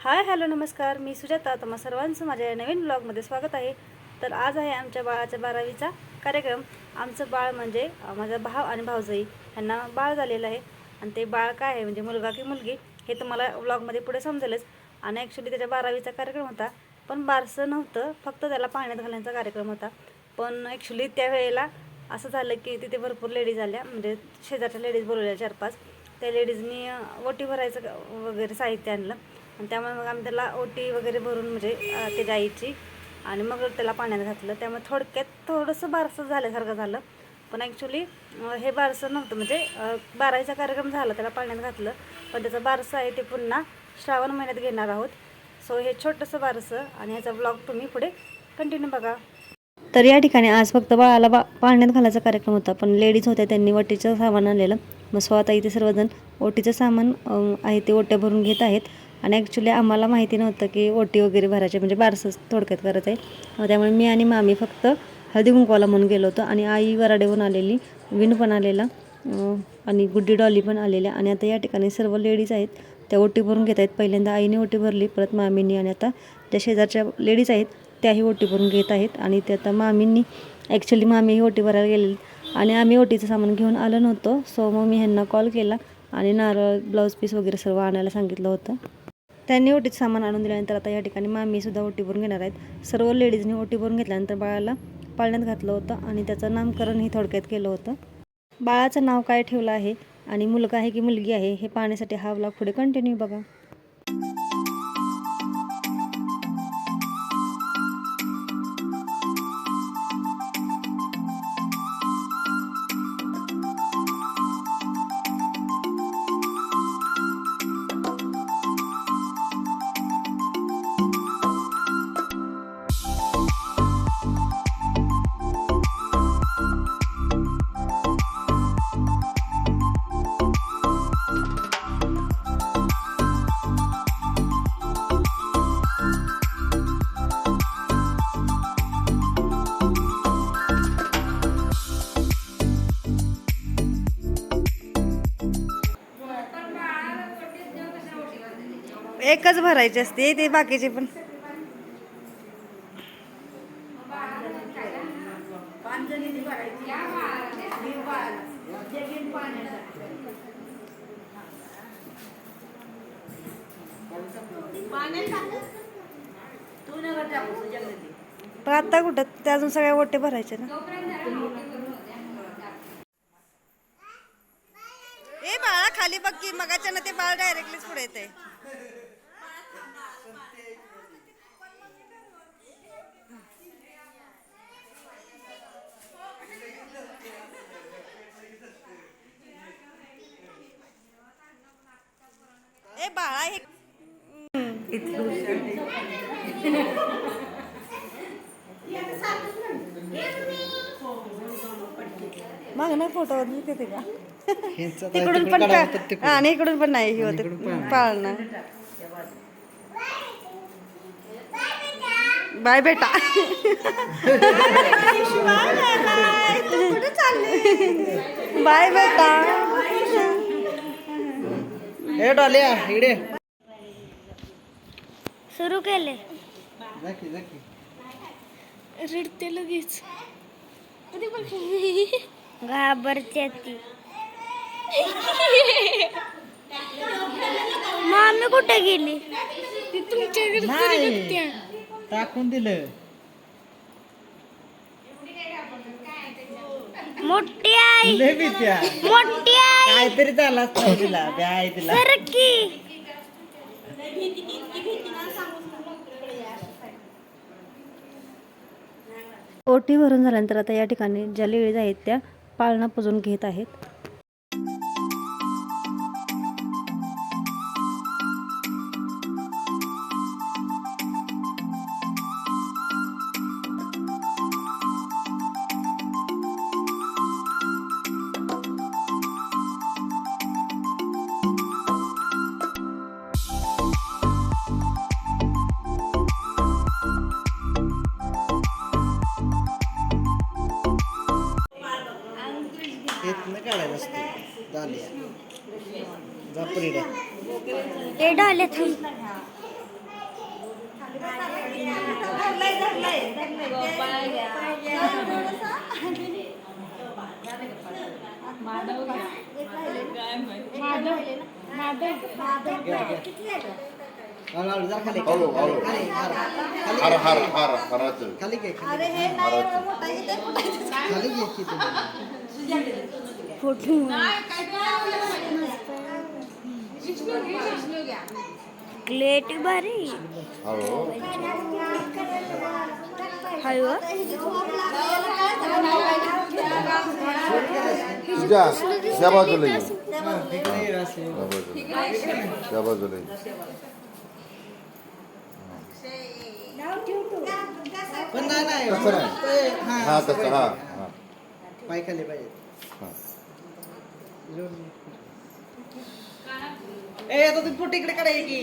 Hi hello नमस्कार. मी सुजाता. तुम्हा सर्वांचं माझ्या नवीन ब्लॉगमध्ये स्वागत आहे. तर आज आहे आमच्या बाळाच्या बारावीचा कार्यक्रम. आमचं बाळ म्हणजे माझा भाव आणि भावजाई यांना बाळ झालेलं आहे. आणि ते बाळ काय आहे? म्हणजे मुलगा की मुलगी? हे तुम्हाला ब्लॉगमध्ये पुढे समजेलच. आणि ॲक्च्युली त्याच्या बारावीचा कार्यक्रम होता. पण बारसं नव्हतं. फक्त त्याला पाण्यात घालण्याचा कार्यक्रम होता. पण ॲक्च्युली त्यावेळेला असं झालं की तिथे भरपूर लेडीज आल्या. म्हणजे शेजारच्या लेडीज बोलवल्या चार पाच त्या लेडीजनी ओटी भरायचं वगैरे साहित्य आणलं. आणि त्यामुळे मग आम्ही त्याला ओटी वगैरे भरून म्हणजे ते त्याच्या आईची आणि मग त्याला पाण्यात घातलं. त्यामुळे थोडक्यात थोडंसं बारसं झाल्यासारखं झालं. पण ॲक्च्युली हे बारसं नव्हतं. म्हणजे बारावीचा कार्यक्रम झाला त्याला पाण्यात घातलं. पण त्याचं बारसं आहे ते पुन्हा श्रावण महिन्यात घेणार आहोत. सो हे छोटंसं बारसं आणि ह्याचा ब्लॉग तुम्ही पुढे कंटिन्यू बघा. तर या ठिकाणी आज फक्त बाळाला बा पाण्यात घालायचा कार्यक्रम होता पण लेडीज होत्या त्यांनी वटीचं सामान आणलेलं. मग स्वतः इथे सर्वजण ओटीचं सामान आहे ते ओट्या भरून घेत आहेत. आणि ॲक्च्युली आम्हाला माहिती नव्हतं की ओटी वगैरे भरायचे म्हणजे बारसं थोडक्यात करत आहे. त्यामुळे मी आणि मामी फक्त हळदी कुंकवाला म्हणून गेलो होतो आणि आई वराडेहून आलेली विण पण आलेला आणि गुड्डी डॉली पण आलेल्या. आणि आता या ठिकाणी सर्व लेडीज आहेत त्या ओटी भरून घेत आहेत. पहिल्यांदा आईने ओटी भरली परत मामींनी आणि आता ज्या शेजारच्या लेडीज आहेत त्याही ओटी भरून घेत आहेत. आणि ते आता मामींनी ॲक्च्युली मामी ही ओटी भरायला गेलेली. आणि आम्ही ओटीचं सामान घेऊन आलो नव्हतो सो मग मी ह्यांना कॉल केला आणि नारळ ब्लाऊज पीस वगैरे सर्व आणायला सांगितलं होतं. त्यांनी ओटीचं सामान आणून दिल्यानंतर आता या ठिकाणी मामीसुद्धा ओटी भरून घेणार आहेत. सर्व लेडीजनी ओटी भरून घेतल्यानंतर बाळाला पाळण्यात घातलं होतं आणि त्याचं नामकरणही थोडक्यात केलं होतं. बाळाचं नाव काय ठेवलं आहे आणि मुलगा आहे की मुलगी आहे हे पाहण्यासाठी हा ब्लॉग पुढे कंटिन्यू बघा. एकच भरायची असते ते बाकीचे पण. पण आता कुठं? ते अजून सगळ्या ओटे भरायचे ना. ए बाळा खाली बघ की मगाच्या ना ते बाळ डायरेक्टलीच पुढे येते बाळा हे माग ना फोटो तिथे का? तिकडून पण आणि इकडून पण नाही हे होते. पाळणं. बाय बेटा. बाय बेटा. डॉल्या इकडे सुरू केले. जाकी जाकी रडते लगेच. घाबरते ती. मामी कुठे गेली? ती तुमच्याकडे नाही टाकून दिलं. मोठी आई. मोठी आई. काहीतरी झालं असतं तिला त्या आहे तिला. सरकी ओटी भरून झाल्यानंतर आता या ठिकाणी ज्या लेडीज आहेत त्या पाळणा पुजून घेत आहेत. ते डाले थांब माधव काय माहिती हळू हळू जा खाली हार हार हार हाराचं घे हे घे फोटो क्लेट भारी हळू हळू तुझ्या त्या बाजूला ये हा, इकडे ये असे. त्या बाजूला त्या बाजूला ये पण नाही नाही तसं नाही. ए, हा, हा असं तसं हा पाहिजे. हा. ए आता तुम्ही पोट इकडे काढाय की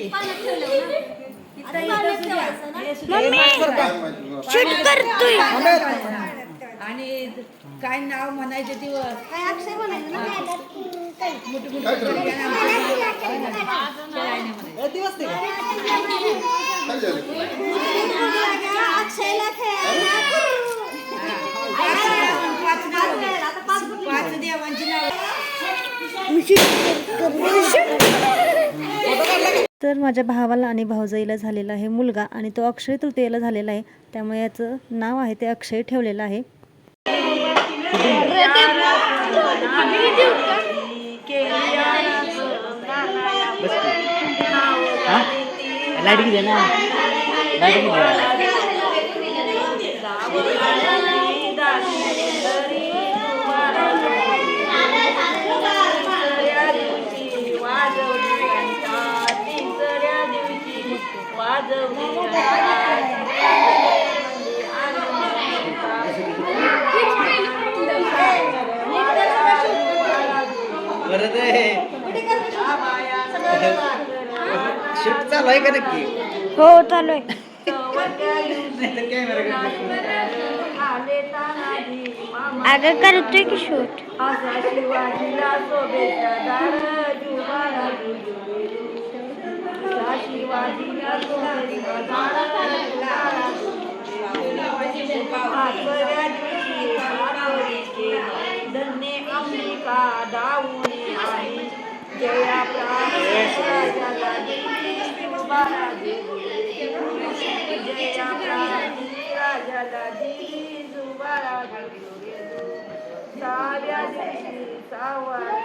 आणि काय नाव म्हणायचे दिवस दिवस ते झालं? पाच देवांची नाव. तर माझ्या भावाला आणि भाऊजाईला झालेला आहे मुलगा आणि तो अक्षय तृतीयेला झालेला आहे. त्यामुळे याचं नाव आहे ते अक्षय ठेवलेलं आहे. लाइट बरं ते शिफ्ट चालू आहे का नक्की? हो चालू आहे. अगं करतोय की शूट धन्य अंबिका दाऊने आई जया प्राणाला जया प्राणी राजाला दिली जुबारा साव्या दिवशी सावरा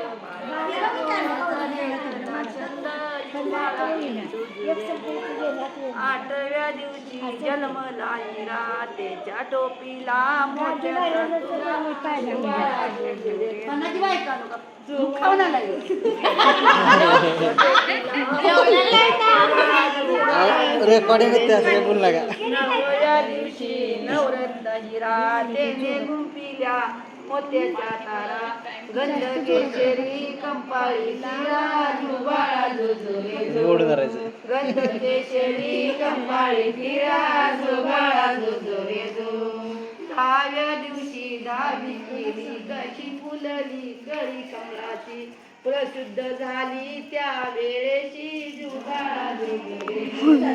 आठव्या दिवशी जन्मला हिरा त्याच्या टोपीला रेकॉर्डिंग नवव्या दिवशी नवरत्न हिरा त्याने गुंपिल्या मोत्याच्या तारा गंध केशरी कंपाळी तिरा जुजुरे गंध केशरी कंपाळी तिरा जुबाळा जुजुरे जो. दहाव्या दिवशी दहावी केली कशी फुलली कळी कमलाची प्रसिद्ध झाली त्या वेळेशी जुबाळा जुजुरे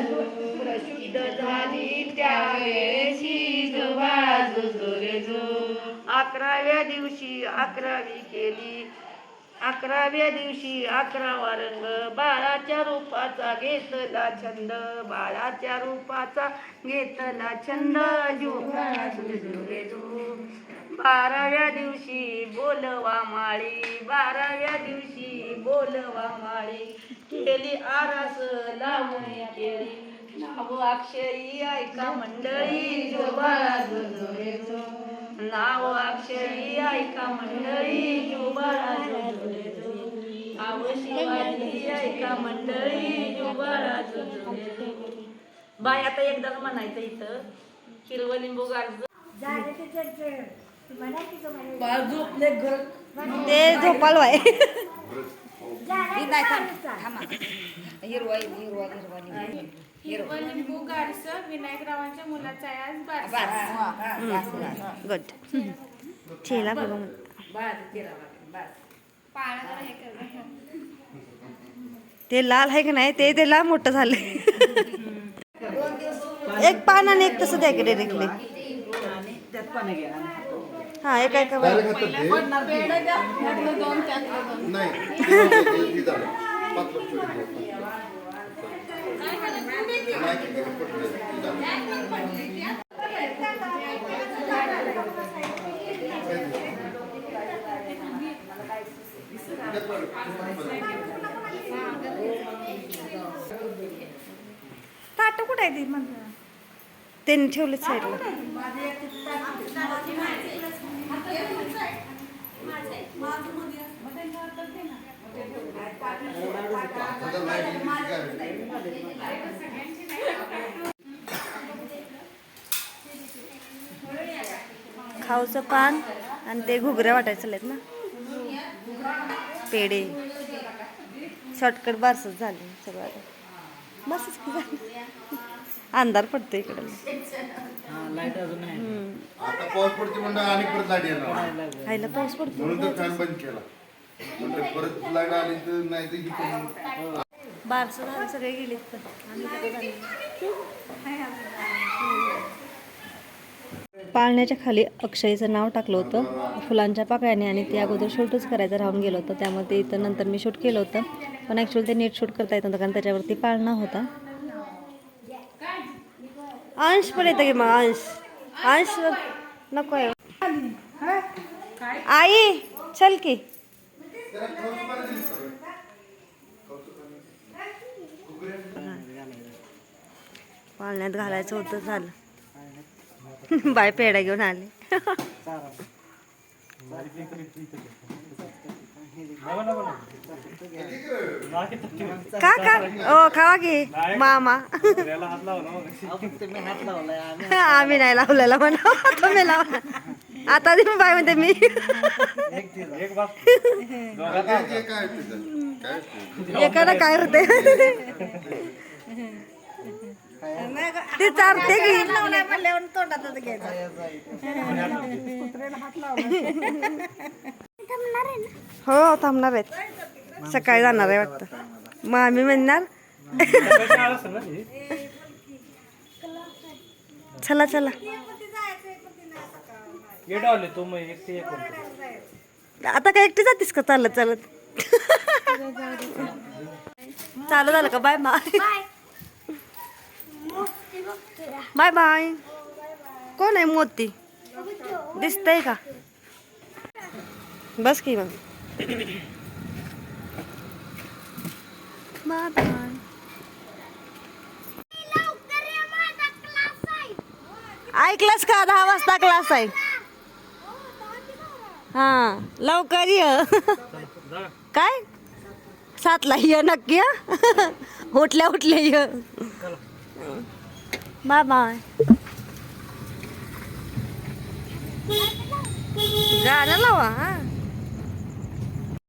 जो. प्रसिद्ध झाली त्या वेळेशी जुबाळा जुजुरे जो. अकराव्या दिवशी अकरावी केली. अकराव्या दिवशी अकरावा रंग बाळाच्या रूपाचा घेतला छंद. बाळाच्या रूपाचा घेतला छंद. बाराव्या दिवशी बोलवा माळी. बाराव्या दिवशी बोलवा माळी. केली आरास लावून केली. नाव अक्षरी ऐका मंडळी जो बाळा जो. नाव अक्षरी ऐका मंडळी शिवाजी ऐका मंडळी. बाय आता एकदाच म्हणायचं इथं? हिरवं लिंबू झोपले घर. ते झोपाल वाय हिरवा हिरवा हिरवं लिंबू गारसं विनायकरावांच्या मुलाचा आहे आज बारसा. बस हा, बस, बस. गुड ठेला बघा. ते लाल आहे का नाही ते ते लाल मोठं झाले एक पान आणि एक तसं द्या की घ्या हा एका एका डायरेक्ट हातात दे. नाही ते नव्हतं, ते झालं. पाच वर्ष होती. नाही, ते पटलं. ते झालं. ताट कुठं आहे ते त्यांनी ठेवलं साईडला. आता खाऊचं पान आणि ते घुगऱ्या वाटायचं चाललेत ना. पेढे. शॉर्टकट बारसच झाले सगळं. आता. बसच की झालं. अंधार पडतो इकडे. हा लाइट अजून नाही. आता पाऊस पडते म्हणलं आणि परत लाइट येणार. आईला पाऊस पडतो म्हणून तर फॅन बंद केला. म्हणलं परत लाइट आली तर नाही तर इकडून बारसं झालं सगळे गेलेत पण. आम्ही पाळण्याच्या खाली अक्षयचं नाव टाकलं होतं. फुलांच्या पाकळ्याने आणि ते अगोदर शूटच करायचं राहून गेलं होतं. त्यामुळे ते इथं नंतर मी शूट केलं होतं. पण ॲक्च्युअली ते नीट शूट करता येत नव्हतं कारण त्याच्यावरती पाळणा होता अंश पण येतं की मग अंश. अंश नको आहे. आई चल की. पाळण्यात घालायचं होतं झालं. बाय पेढा घेऊन आले. का का ओ खावा की मामा. तुम्ही आम्ही नाही लावलेला म्हणा. तुम्ही लावा आता दे बाय म्हणते मी? एकाला काय होते ते चालते की हो थांबणार आहेत. सकाळी जाणार आहे वाटतं. मग आम्ही म्हणणार चला चला. आता काय एकटी जातीस का? चालत चालत. चालू झालं का? बाय. बाय. बाय बाय कोण आहे मोती दिसतंय का बस की मग बाय बाय ऐकलंस का दहा वाजता क्लास आहे हा लवकर ये काय सातला ये नक्की? उठल्या उठल्या ये बाय बाय गाणं लावा हा